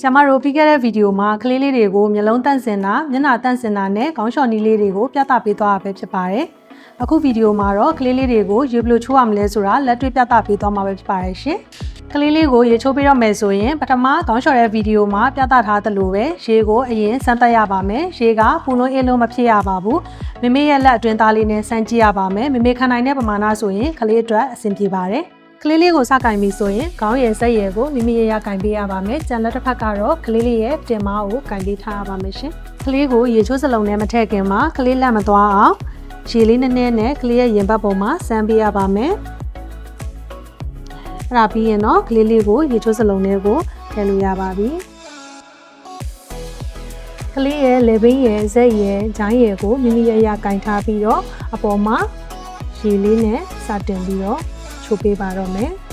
ဆရာမတို့ပြီးခဲ့တဲ့ဗီဒီယိုမှာကလေးလေးတွေကိုမျက်လုံးတန့်စင်တာမျက်နှာတန့်စင်တာနဲ့ခေါင်းလျှော်နီးလေးတွေကိုပြသပေးသွားတာပဲဖြစ်ပါတယ်။အခုဗီဒီယိုမှာတော့ကလေးလေးတွေကိုရေဘယ်လိုချိုးရမလဲဆိုတာလက်တွေ့ပြသပေးသွားမှာပဲဖြစ်ပါတယ်ရှင်။ကလေးလေးကိုရေချိုးပေးတော့မယ်ဆိုရင်ပထမခေါင်းလျှော်တဲ့ဗီဒီယိုမှာပြသထားသလိုပဲရေကိုအရင်စမ်းသပ်ရပါမယ်။ရေကပူလုံးအေးလုံးမဖြစ်ရပါဘူး။မိမိရဲ့လက်အတွင်းသားလေးနဲ့စမ်းကြည့်ရပါမယ်။မိမိခံနိုင်တဲ့ပမာဏဆိုရင်ကလေးအတွက်အဆင်ပြေပါတယ်။ ကလေးလေးကိုစကင်ပြီဆိုရင်ခေါင်းရည်ဆက်ရည်ကိုမိမိရရကင်ပေးရပါမယ်။ကြံလက်တစ်ဖက်ကတော့ကလေးလေးရဲ့တင်မကိုကင်ပေးထားရပါမယ်ရှင်။ကလေးကိုရေချိုးစလုံးနဲ့မထည့်ခင်မှာကလေးလက်မသွားအောင်ရေလေးနည်းနည်းနဲ့ကလေးရဲ့ရင်ဘတ်ပုံမှာစမ်းပေးရပါမယ်။အဲ့ဒါပြီးရင်တော့ကလေးလေးကိုရေချိုးစလုံးနဲ့ကိုထည့်လို့ရပါပြီ။ကလေးရဲ့လေဘင်းရဲ့ဇက်ရဲ့ဂျိုင်းရဲ့ကိုမိမိရရကင်ထားပြီးတော့အပေါ်မှာရေလေးနဲ့စတင်ပြီးတော့ ချိုးပေးပါတော့မယ်။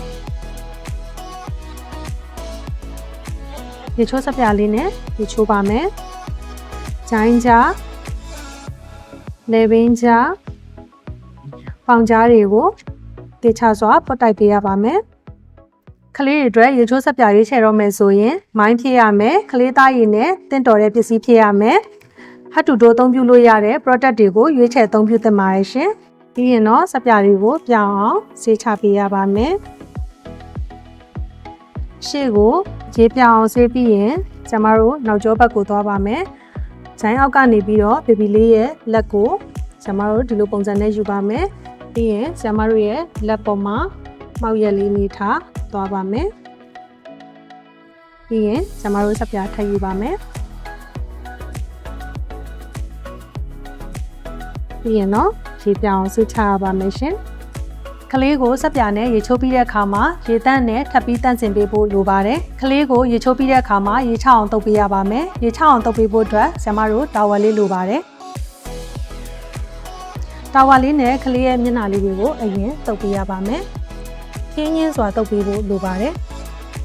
ရေချိုးစပြလေးနဲ့ရေချိုးပါမယ်။ဂျိုင်းကြားလေဘင်းကြားပေါင်ကြားတွေကိုတေချာစွာပုတ်တိုက်ပေးရပါမယ်။ကလေးတွေအတွက်ရေချိုးစပြရေးချဲတော့မယ်ဆိုရင်မိုင်းဖြည့်ရမယ်။ကလေးသားရည်နဲ့တင့်တော်တဲ့ပစ္စည်းဖြည့်ရမယ်။ဟတ်တူတိုးအသုံးပြုလို့ရတဲ့ product တွေကိုရွေးချယ်အသုံးပြုသင့်ပါတယ်ရှင်။ ပြီးရင်တော့စပြတွေကိုပြောင်းအောင်ဆေးချပေးရပါမယ်။ရှေ့ကိုရေပြောင်းအောင်ဆေးပြီးရင်ကျမတို့နောက်ကျောဘက်ကိုသွားပါမယ်။ဂျိုင်းအောက်ကနေပြီးတော့ဘေဘီလေးရဲ့လက်ကိုကျမတို့ဒီလိုပုံစံနဲ့ယူပါမယ်။ပြီးရင်ကျမတို့ရဲ့လက်ပေါ်မှာမှောက်ရက်လေးနေထားသွားပါမယ်။ပြီးရင်ကျမတို့စပြထပ်ယူပါမယ်။ပြီးရင်တော့ ရေပြောင်းအောင်ဆေးချရပါမယ်ရှင်။ကလေးကိုစက်ပြာနဲ့ရေချိုးပြီးတဲ့အခါမှာရေတန့်နဲ့ထပ်ပြီးတန့်စင်ပေးဖို့လိုပါတယ်။ကလေးကိုရေချိုးပြီးတဲ့အခါမှာရေချအောင်တုပ်ပေးရပါမယ်။ရေချအောင်တုပ်ပေးဖို့အတွက်ဆရာမတို့တာဝါလေးလိုပါတယ်။တာဝါလေးနဲ့ကလေးရဲ့မျက်နှာလေးတွေကိုအရင်တုပ်ပေးရပါမယ်။ခင်းချင်းစွာတုပ်ပေးဖို့လိုပါတယ်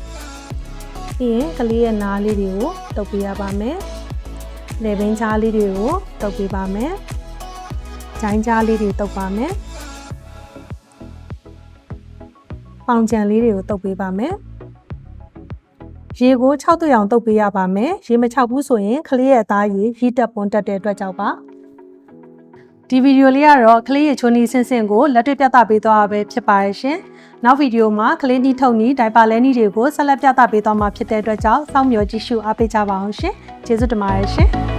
။ပြီးရင်ကလေးရဲ့နားလေးတွေကိုတုပ်ပေးရပါမယ်။လေဘင်းချားလေးတွေကိုတုပ်ပေးပါမယ်။ ဂျိုင်းချားလေးတွေတုပ်ပါမယ်။ပေါင်ကြံလေးတွေကိုတုပ်ပေးပါမယ်။ရေကို6သွေးအောင်တုပ်ပေးရပါမယ်။ရေမ6ဘူးဆိုရင်ကလေးရဲ့အသားရည်ဟီတက်ပွန်တက်တဲ့အတွက်ကြောင့်ပါ။ဒီဗီဒီယိုလေးကတော့ကလေးရဲ့ချိုးနီးဆင်းဆင်းကိုလက်တွေ့ပြသပေးသွားတာပဲဖြစ်ပါရဲ့ရှင်။နောက်ဗီဒီယိုမှာကလေးနီးထုတ်နီးဒိုင်ပါလဲနီးတွေကိုဆက်လက်ပြသပေးသွားမှာဖြစ်တဲ့အတွက်ကြောင့်စောင့်မျှော်ကြည့်ရှုအားပေးကြပါအောင်ရှင်။ကျေးဇူးတင်ပါတယ်ရှင်။